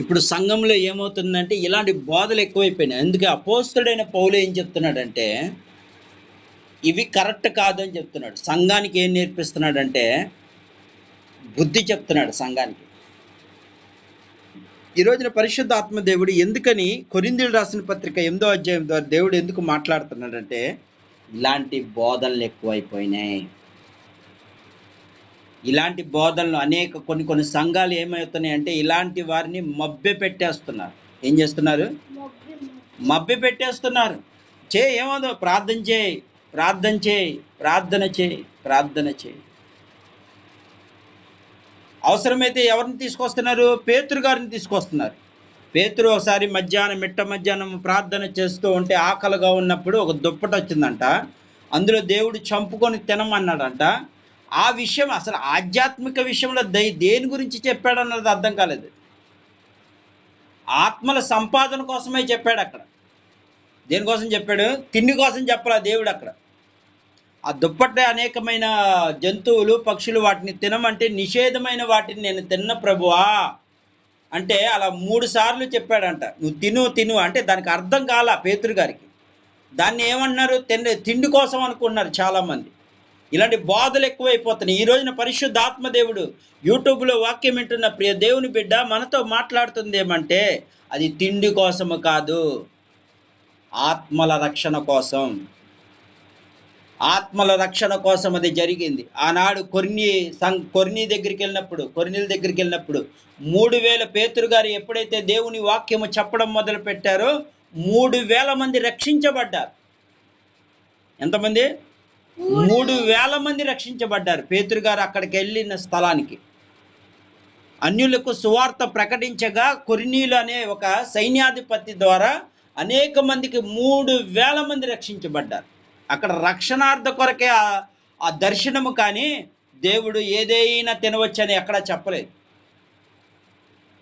ఇప్పుడు సంఘంలో ఏమవుతుందంటే ఇలాంటి బోధలు ఎక్కువైపోయినాయి. అందుకే అపోస్తుడైన పౌలు ఏం చెప్తున్నాడంటే ఇవి కరెక్ట్ కాదని చెప్తున్నాడు. సంఘానికి ఏం నేర్పిస్తున్నాడంటే బుద్ధి చెప్తున్నాడు సంఘానికి. ఈ రోజున పరిశుద్ధ ఆత్మదేవుడు ఎందుకని కొరిందులు రాసిన పత్రిక ఎనిమిదో అధ్యాయం ద్వారా దేవుడు ఎందుకు మాట్లాడుతున్నాడంటే ఇలాంటి బోధనలు ఎక్కువైపోయినాయి. ఇలాంటి బోధనలు అనేక కొన్ని కొన్ని సంఘాలు ఏమవుతున్నాయి అంటే ఇలాంటి వారిని మభ్య పెట్టేస్తున్నారు. ఏం చేస్తున్నారు? మభ్య పెట్టేస్తున్నారు. చే ఏమదో ప్రార్థన చేయి ప్రార్థన చేయి ప్రార్థన చేయి ప్రార్థన చేయి. అవసరమైతే ఎవరిని తీసుకొస్తున్నారు? పేతురు గారిని తీసుకొస్తున్నారు. పేతురు ఒకసారి మధ్యాహ్నం మిట్ట మధ్యాహ్నం ప్రార్థన చేస్తూ ఉంటే ఆకలిగా ఉన్నప్పుడు ఒక దుప్పట వచ్చిందంట. అందులో దేవుడు చంపుకొని తినమన్నాడంట. ఆ విషయం అసలు ఆధ్యాత్మిక విషయంలో దై దేని గురించి చెప్పాడన్నది అర్థం కాలేదు. ఆత్మల సంపాదన కోసమే చెప్పాడు అక్కడ. దేనికోసం చెప్పాడు? తిండి కోసం చెప్పాల దేవుడు అక్కడ. ఆ దుప్పట్టే అనేకమైన జంతువులు పక్షులు వాటిని తినమంటే నిషేధమైన వాటిని నేను తిన్న ప్రభువా అంటే అలా మూడు సార్లు చెప్పాడంట. నువ్వు తిను తిను అంటే దానికి అర్థం కాల పేతురు గారికి. దాన్ని ఏమన్నారు తిండి తిండి కోసం అనుకున్నారు చాలామంది. ఇలాంటి బాధలు ఎక్కువైపోతున్నాయి. ఈ రోజున పరిశుద్ధాత్మ దేవుడు యూట్యూబ్లో వాక్యం వింటున్న ప్రియ దేవుని బిడ్డ మనతో మాట్లాడుతుంది ఏమంటే అది తిండి కోసము కాదు ఆత్మల రక్షణ కోసం. ఆత్మల రక్షణ కోసం అది జరిగింది. ఆనాడు కొర్ని సం కొర్ని దగ్గరికి వెళ్ళినప్పుడు కొర్నీల దగ్గరికి వెళ్ళినప్పుడు మూడు వేల పేతురు గారు ఎప్పుడైతే దేవుని వాక్యము చెప్పడం మొదలు పెట్టారో మూడు వేల మంది రక్షించబడ్డారు. ఎంతమంది? మూడు వేల మంది రక్షించబడ్డారు. పేతురు గారు అక్కడికి వెళ్ళిన స్థలానికి. అన్యులకు సువార్త ప్రకటించగా కొరినీలు అనే ఒక సైన్యాధిపతి ద్వారా అనేక మందికి మూడు వేల మంది రక్షించబడ్డారు. అక్కడ రక్షణార్థ కొరకే ఆ- దర్శనము కానీ దేవుడు ఏదైనా తినవచ్చని ఎక్కడా చెప్పలేదు.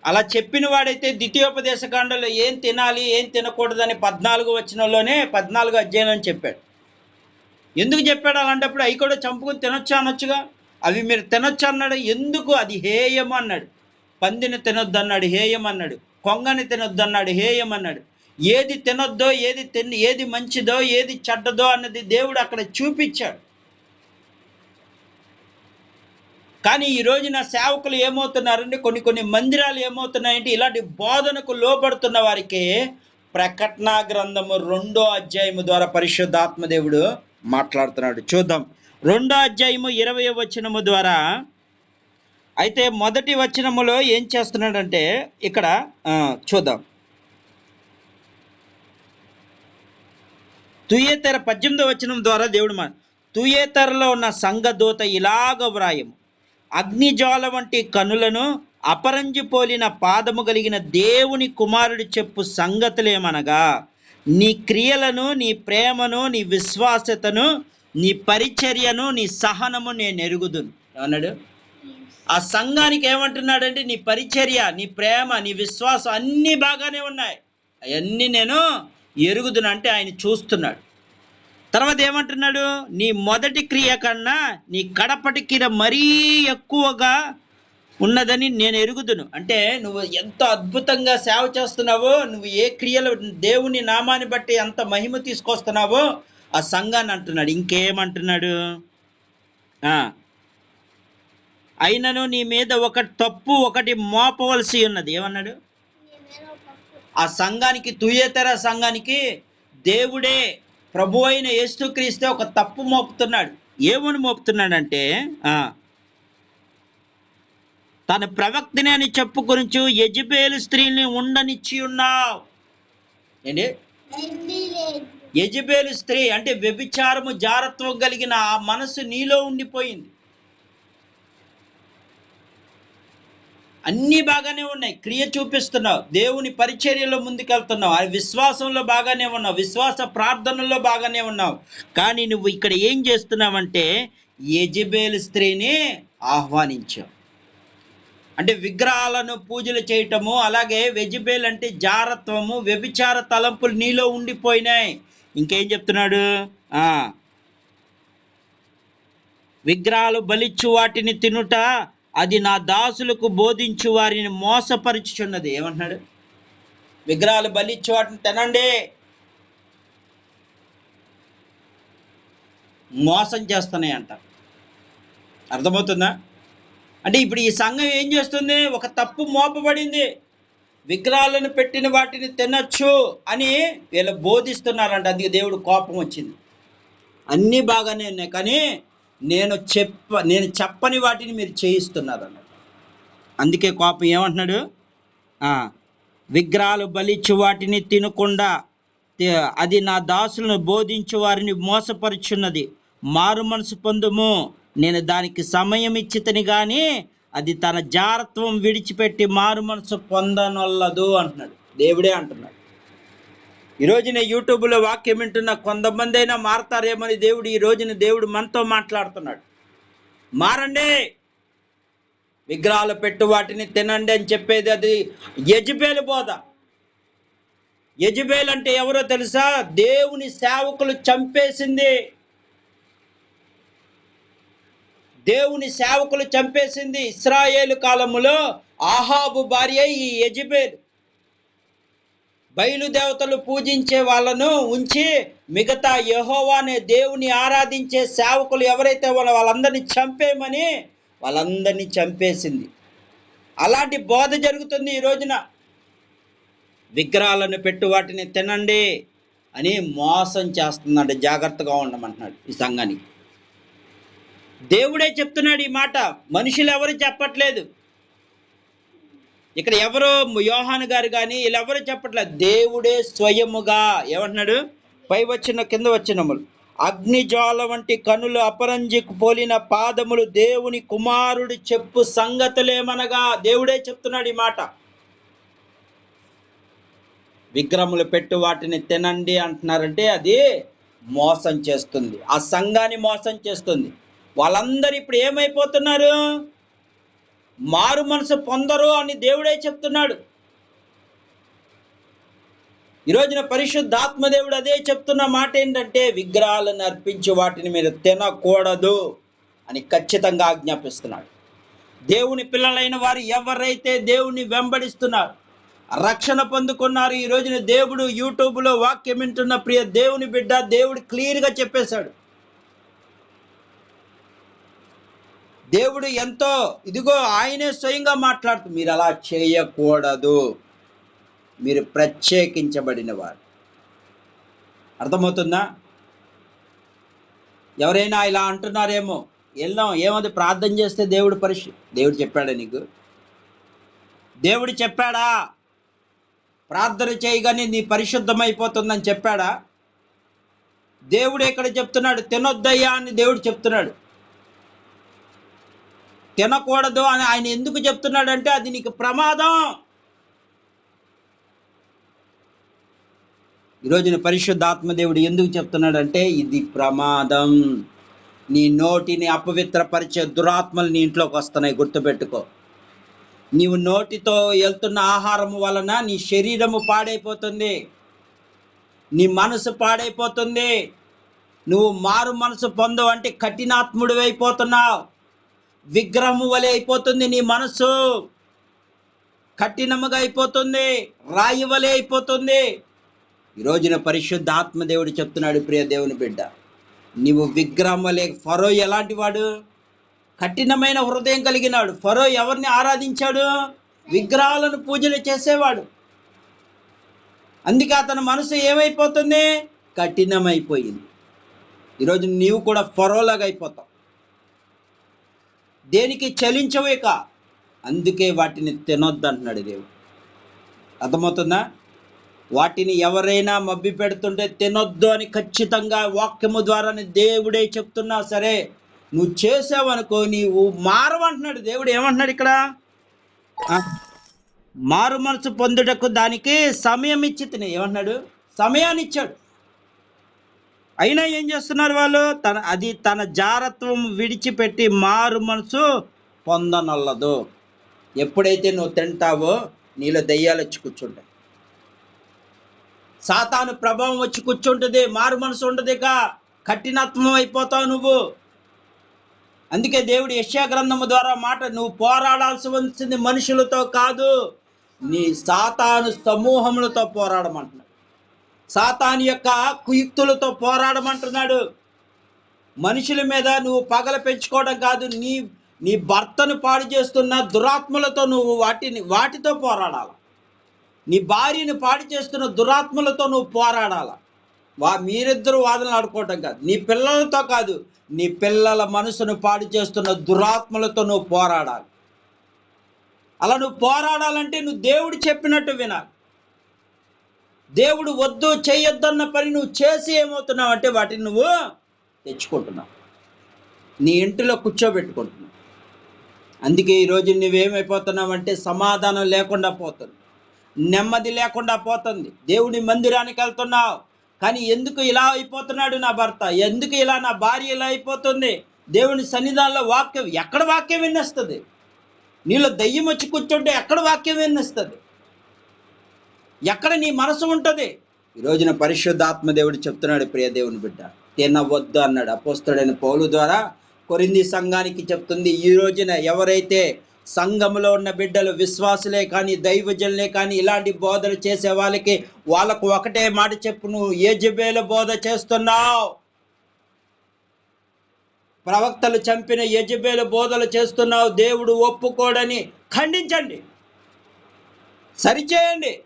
అలా చెప్పిన వాడైతే ద్వితీయోపదేశ కాండలో ఏం తినాలి ఏం తినకూడదని పద్నాలుగు వచనంలోనే పద్నాలుగు అధ్యయనం చెప్పాడు. ఎందుకు చెప్పాడు అలాంటప్పుడు అవి కూడా చంపుకొని తినొచ్చు అనొచ్చుగా? అవి మీరు తినొచ్చు అన్నాడు. ఎందుకు? అది హేయం అన్నాడు. పందిని తినొద్దు అన్నాడు హేయం అన్నాడు. కొంగని తినొద్దు అన్నాడు హేయం అన్నాడు. ఏది తినొద్దో ఏది తిని ఏది మంచిదో ఏది చెడ్డదో అన్నది దేవుడు అక్కడ చూపించాడు. కానీ ఈ రోజున సేవకులు ఏమవుతున్నారంటే కొన్ని కొన్ని మందిరాలు ఏమవుతున్నాయంటే ఇలాంటి బోధనకు లోపడుతున్న వారికి ప్రకటన గ్రంథము రెండో అధ్యాయము ద్వారా పరిశుద్ధాత్మ దేవుడు మాట్లాడుతున్నాడు. చూద్దాం. రెండో అధ్యాయము ఇరవై వచనము ద్వారా అయితే మొదటి వచనములో ఏం చేస్తున్నాడంటే ఇక్కడ ఆ, చూద్దాం. తుయేతర పద్దెనిమిదో వచనం ద్వారా దేవుడు మా తుయేతరలో ఉన్న సంఘదూత ఇలాగ వ్రాయము. అగ్నిజ్వాల వంటి కనులను అపరంజి పోలిన పాదము కలిగిన దేవుని కుమారుడు చెప్పు సంగతులేమనగా నీ క్రియలను నీ ప్రేమను నీ విశ్వాసతను నీ పరిచర్యను నీ సహనము నేను ఎరుగుదును. అన్నాడు ఆ సంఘానికి ఏమంటున్నాడంటే నీ పరిచర్య నీ ప్రేమ నీ విశ్వాసం అన్నీ బాగానే ఉన్నాయి. అవన్నీ నేను ఎరుగుదును అంటే ఆయన చూస్తున్నాడు. తర్వాత ఏమంటున్నాడు? నీ మొదటి క్రియ కన్నా నీ కడపటి క్రియ మరీ ఎక్కువగా ఉన్నదని నేను ఎరుగుదును. అంటే నువ్వు ఎంత అద్భుతంగా సేవ చేస్తున్నావో నువ్వు ఏ క్రియలు దేవుని నామాన్ని బట్టి ఎంత మహిమ తీసుకొస్తున్నావో ఆ సంఘాన్ని అంటున్నాడు. ఇంకేమంటున్నాడు? అయినను నీ మీద ఒక తప్పు ఒకటి మోపవలసి ఉన్నది. ఏమన్నాడు? ఆ సంఘానికి తుయేతర సంఘానికి దేవుడే ప్రభు అయిన యేసుక్రీస్తే ఒక తప్పు మోపుతున్నాడు. ఏమని మోపుతున్నాడంటే ఆ, తన ప్రవక్తనే అని చెప్పుకొనిచు యజబేలు స్త్రీని ఉండనిచ్చి ఉన్నావు. ఏంటి? యజబేలు స్త్రీ అంటే వ్యభిచారము జారత్వం కలిగిన ఆ మనసు నీలో ఉండిపోయింది. అన్నీ బాగానే ఉన్నాయి. క్రియ చూపిస్తున్నావు. దేవుని పరిచర్యలో ముందుకెళ్తున్నావు. ఆ విశ్వాసంలో బాగానే ఉన్నావు. విశ్వాస ప్రార్థనలో బాగానే ఉన్నావు. కానీ నువ్వు ఇక్కడ ఏం చేస్తున్నావంటే యజబేలు స్త్రీని ఆహ్వానించావు. అంటే విగ్రహాలను పూజలు చేయటము అలాగే వెజిబేల్ అంటే జారత్వము వ్యభిచార తలంపులు నీలో ఉండిపోయినాయి. ఇంకేం చెప్తున్నాడు? విగ్రహాలు బలిచ్చు వాటిని తినుట అది నా దాసులకు బోధించు వారిని మోసపరుచుచున్నది. ఏమంటున్నాడు? విగ్రహాలు బలిచ్చు వాటిని తినండి. మోసం చేస్తున్నాయి అంట అర్థమవుతుందా? అంటే ఇప్పుడు ఈ సంఘం ఏం చేస్తుంది? ఒక తప్పు మోపబడింది. విగ్రహాలను పెట్టిన వాటిని తినచ్చు అని వీళ్ళు బోధిస్తున్నారంట. అందుకే దేవుడు కోపం వచ్చింది. అన్నీ బాగానే ఉన్నాయి కానీ నేను చెప్ప నేను చెప్పని వాటిని మీరు చేయిస్తున్నారు అన్నాడు అందుకే కోపం ఏమంటున్నాడు? విగ్రహాలు బలిచ్చు వాటిని తినకుండా అది నా దాసులను బోధించు వారిని మోసపరుచున్నది. మారు మనసు పొందుము. నేను దానికి సమయం ఇచ్చితని కానీ అది తన జారత్వం విడిచిపెట్టి మారు మనసు పొందనొల్లదు అంటున్నాడు. దేవుడే అంటున్నాడు. ఈ రోజున యూట్యూబ్లో వాక్యం వింటున్న కొంతమంది అయినా మారతారేమని దేవుడు ఈ రోజున దేవుడు మనతో మాట్లాడుతున్నాడు. మారండి విగ్రహాలు పెట్టు వాటిని తినండి అని చెప్పేది అది యజ్బేలు బోధ. యజ్బేల్ అంటే ఎవరో తెలుసా? దేవుని సేవకులు చంపేసింది. దేవుని సేవకులు చంపేసింది ఇస్రాయేలు కాలములో ఆహాబు భార్య ఈ యజ్బేల్. బయలుదేవతలు పూజించే వాళ్ళను ఉంచి మిగతా యెహోవా అనే దేవుని ఆరాధించే సేవకులు ఎవరైతే వాళ్ళ వాళ్ళందరినీ చంపేయమని వాళ్ళందరినీ చంపేసింది. అలాంటి బోధ జరుగుతుంది ఈ రోజున. విగ్రహాలను పెట్టు వాటిని తినండి అని మోసం చేస్తున్నాడు జాగ్రత్తగా ఉండమంటున్నాడు ఈ సంఘానికి. దేవుడే చెప్తున్నాడు ఈ మాట. మనుషులు ఎవరు చెప్పట్లేదు. ఇక్కడ ఎవరో యోహాను గారు కానీ వీళ్ళెవరూ చెప్పట్లేదు. దేవుడే స్వయముగా. ఏమంటున్నాడు? పై వచ్చిన కింద వచ్చినములు అగ్నిజ్వాల వంటి కనులు అపరంజికు పోలిన పాదములు దేవుని కుమారుడు చెప్పు సంగతులేమనగా దేవుడే చెప్తున్నాడు ఈ మాట. విగ్రహములు పెట్టు వాటిని తినండి అంటున్నారంటే అది మోసం చేస్తుంది. ఆ సంఘాన్ని మోసం చేస్తుంది. వాళ్ళందరూ ఇప్పుడు ఏమైపోతున్నారు? మారు మనసు పొందరు అని దేవుడే చెప్తున్నాడు. ఈ రోజున పరిశుద్ధాత్మ అదే చెప్తున్న మాట ఏంటంటే విగ్రహాలను అర్పించి వాటిని మీరు తినకూడదు అని ఖచ్చితంగా ఆజ్ఞాపిస్తున్నాడు. దేవుని పిల్లలైన వారు ఎవరైతే దేవుని వెంబడిస్తున్నారు రక్షణ పొందుకున్నారు ఈ రోజున దేవుడు యూట్యూబ్లో వాక్యం వింటున్న ప్రియ దేవుని బిడ్డ దేవుడు క్లియర్గా చెప్పేశాడు. దేవుడు ఎంతో ఇదిగో ఆయనే స్వయంగా మాట్లాడుతూ మీరు అలా చేయకూడదు. మీరు ప్రత్యేకించబడిన వారు అర్థమవుతుందా? ఎవరైనా ఇలా అంటున్నారేమో వెళ్దాం ఏమది ప్రార్థన చేస్తే దేవుడు పరిశు దేవుడు చెప్పాడా నీకు? దేవుడు చెప్పాడా ప్రార్థన చేయగానే నీ పరిశుద్ధమైపోతుందని చెప్పాడా? దేవుడు ఎక్కడ చెప్తున్నాడు? తినొద్దయ్యా అని దేవుడు చెప్తున్నాడు. తినకూడదు అని ఆయన ఎందుకు చెప్తున్నాడంటే అది నీకు ప్రమాదం. ఈరోజున పరిశుద్ధాత్మ దేవుడు ఎందుకు చెప్తున్నాడంటే ఇది ప్రమాదం. నీ నోటిని అపవిత్రపరిచే దురాత్మలు నీ ఇంట్లోకి వస్తున్నాయి గుర్తుపెట్టుకో. నీవు నోటితో వెళ్తున్న ఆహారం వలన నీ శరీరము పాడైపోతుంది. నీ మనసు పాడైపోతుంది. నువ్వు మారు మనసు పొందవంటే అంటే అయిపోతున్నావు విగ్రహము వలె అయిపోతుంది నీ మనసు కఠినముగా అయిపోతుంది రాయి వలె అయిపోతుంది. ఈ రోజున పరిశుద్ధ ఆత్మదేవుడు చెప్తున్నాడు ప్రియ దేవుని బిడ్డ నీవు విగ్రహం వలె ఫరో ఎలాంటి వాడు? కఠినమైన హృదయం కలిగినాడు. ఫరో ఎవరిని ఆరాధించాడు? విగ్రహాలను పూజలు చేసేవాడు. అందుకే అతని మనసు ఏమైపోతుంది? కఠినమైపోయింది. ఈరోజు నీవు కూడా ఫరోలాగా అయిపోతావు. దేనికి చలించవేక అందుకే వాటిని తినొద్దు అంటున్నాడు దేవుడు. అర్థమవుతుందా? వాటిని ఎవరైనా మబ్బి పెడుతుంటే తినొద్దు అని ఖచ్చితంగా వాక్యము ద్వారానే దేవుడే చెప్తున్నా సరే నువ్వు చేసావనుకో నీవు మారవంటున్నాడు దేవుడు. ఏమంటున్నాడు ఇక్కడ? మారు మనసు పొందుటకు దానికి సమయం ఇచ్చి తిని. ఏమంటున్నాడు? సమయాన్ని ఇచ్చాడు. అయినా ఏం చేస్తున్నారు వాళ్ళు? తన అది తన జారత్వం విడిచిపెట్టి మారు మనసు పొందనొల్లదు. ఎప్పుడైతే నువ్వు తింటావో నీలో దయ్యాలు వచ్చి కూర్చుంటాయి. సాతాను ప్రభావం వచ్చి కూర్చుంటుంది మారు మనసు ఉండదు ఇక. కఠినత్వం అయిపోతావు నువ్వు. అందుకే దేవుడు యశ్యా గ్రంథము ద్వారా మాట నువ్వు పోరాడాల్సి వచ్చింది మనుషులతో కాదు నీ సాతాను సమూహములతో పోరాడమంటున్నాడు. సాతాను యొక్క కుయుక్తులతో పోరాడమంటున్నాడు. మనుషుల మీద నువ్వు పగల పెంచుకోవడం కాదు నీ నీ భర్తను పాడు చేస్తున్న దురాత్మలతో నువ్వు వాటిని వాటితో పోరాడాలి. నీ భార్యను పాడు చేస్తున్న దురాత్మలతో నువ్వు పోరాడాల. వా మీరిద్దరూ వాదనలు ఆడుకోవటం కాదు. నీ పిల్లలతో కాదు నీ పిల్లల మనసును పాడు చేస్తున్న దురాత్మలతో నువ్వు పోరాడాలి. అలా నువ్వు పోరాడాలంటే నువ్వు దేవుడు చెప్పినట్టు వినాలి. దేవుడు వద్దు చేయొద్దన్న పని నువ్వు చేసి ఏమవుతున్నావు అంటే వాటిని నువ్వు తెచ్చుకుంటున్నావు. నీ ఇంటిలో కూర్చోబెట్టుకుంటున్నావు. అందుకే ఈరోజు నువ్వేమైపోతున్నావు అంటే సమాధానం లేకుండా పోతుంది. నెమ్మది లేకుండా పోతుంది. దేవుని మందిరానికి వెళ్తున్నావు. కానీ ఎందుకు ఇలా అయిపోతున్నాడు నా భర్త? ఎందుకు ఇలా నా భార్య ఇలా అయిపోతుంది? దేవుని సన్నిధానంలో వాక్యం ఎక్కడ వాక్యం విన్నస్తుంది? నీలో దయ్యం వచ్చి కూర్చుంటే ఎక్కడ వాక్యం విన్నస్తుంది? ఎక్కడ నీ మనసు ఉంటుంది? ఈ రోజున పరిశుద్ధాత్మ దేవుడు చెప్తున్నాడు ప్రియ దేవుని బిడ్డ. తినవద్దు అన్నాడు అపోస్తుడైన పౌలు ద్వారా కొరింది సంఘానికి చెప్తుంది ఈ రోజున ఎవరైతే సంఘంలో ఉన్న బిడ్డలు విశ్వాసులే కానీ దైవజనులే కానీ ఇలాంటి బోధలు చేసే వాళ్ళకి వాళ్ళకు ఒకటే మాట చెప్పు నువ్వు ఏ జబేల బోధ చేస్తున్నావు. ప్రవక్తలు చంపిన యజబేలు బోధలు చేస్తున్నావు దేవుడు ఒప్పుకోడని ఖండించండి. సరిచేయండి.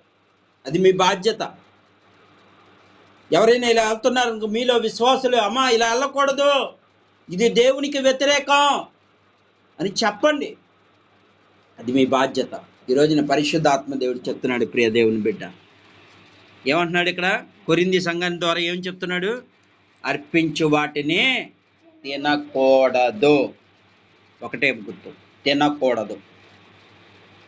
అది మీ బాధ్యత. ఎవరైనా ఇలా వెళ్తున్నారు మీలో విశ్వాసులు అమ్మా ఇలా వెళ్ళకూడదు. ఇది దేవునికి వ్యతిరేకం అని చెప్పండి. అది మీ బాధ్యత. ఈ రోజున పరిశుద్ధాత్మ దేవుడు చెప్తున్నాడు ప్రియ దేవుని బిడ్డ. ఏమంటున్నాడు ఇక్కడ? కొరింది సంఘం ద్వారా ఏం చెప్తున్నాడు? అర్పించు వాటిని తినకూడదు. ఒకటే గుర్తు తినకూడదు.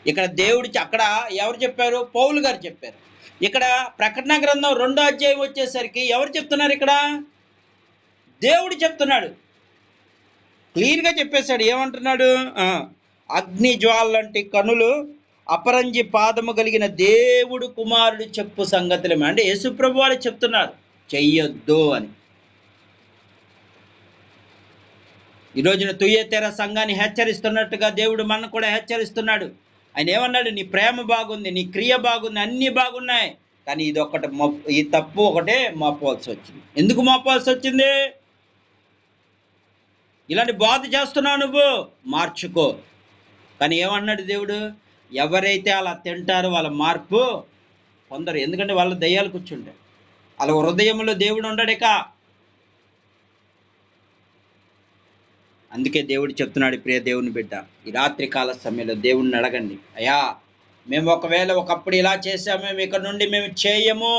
ఇక్కడ దేవుడు అక్కడ ఎవరు చెప్పారు? పౌలు గారు చెప్పారు. ఇక్కడ ప్రకటన గ్రంథం రెండో అధ్యాయం వచ్చేసరికి ఎవరు చెప్తున్నారు ఇక్కడ? దేవుడు చెప్తున్నాడు. క్లియర్గా చెప్పేశాడు. ఏమంటున్నాడు? అగ్ని జ్వాలంటి కనులు అపరంజి పాదము కలిగిన దేవుడు కుమారుడు చెప్పు సంగతులమే. అంటే యేసుప్రభు వాళ్ళు చెప్తున్నారు. చెయ్యొద్దు అని. ఈ రోజున తుయ్యతెర సంఘాన్ని హెచ్చరిస్తున్నట్టుగా దేవుడు మనకు కూడా హెచ్చరిస్తున్నాడు. ఆయన ఏమన్నాడు? నీ ప్రేమ బాగుంది నీ క్రియ బాగుంది అన్నీ బాగున్నాయి. కానీ ఇది ఒకటి మొప్- ఈ తప్పు ఒకటే మోపవలసి వచ్చింది ఎందుకు మోపవలసి వచ్చింది ఇలాంటి బాధ చేస్తున్నావు నువ్వు. మార్చుకో. కానీ ఏమన్నాడు దేవుడు? ఎవరైతే అలా తింటారో వాళ్ళ మార్పు పొందరు. ఎందుకంటే వాళ్ళ దయ్యాలు కూర్చుంటారు వాళ్ళ హృదయంలో దేవుడు ఉండడిక అందుకే దేవుడు చెప్తున్నాడు ప్రియ దేవుని బిడ్డ ఈ రాత్రి కాల సమయంలో దేవుణ్ణి అడగండి. అయ్యా మేము ఒకవేళ ఒకప్పుడు ఇలా చేసాము మేము ఇక్కడ నుండి మేము చేయము.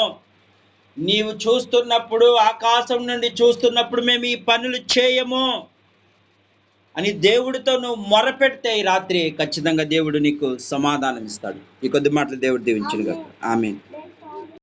నీవు చూస్తున్నప్పుడు ఆకాశం నుండి చూస్తున్నప్పుడు మేము ఈ పనులు చేయము. అని దేవుడితో నువ్వు మొరపెడితే ఈ రాత్రి ఖచ్చితంగా దేవుడు నీకు సమాధానం ఇస్తాడు. ఈ కొద్ది మాటలు దేవుడు దీవించిన ఆమె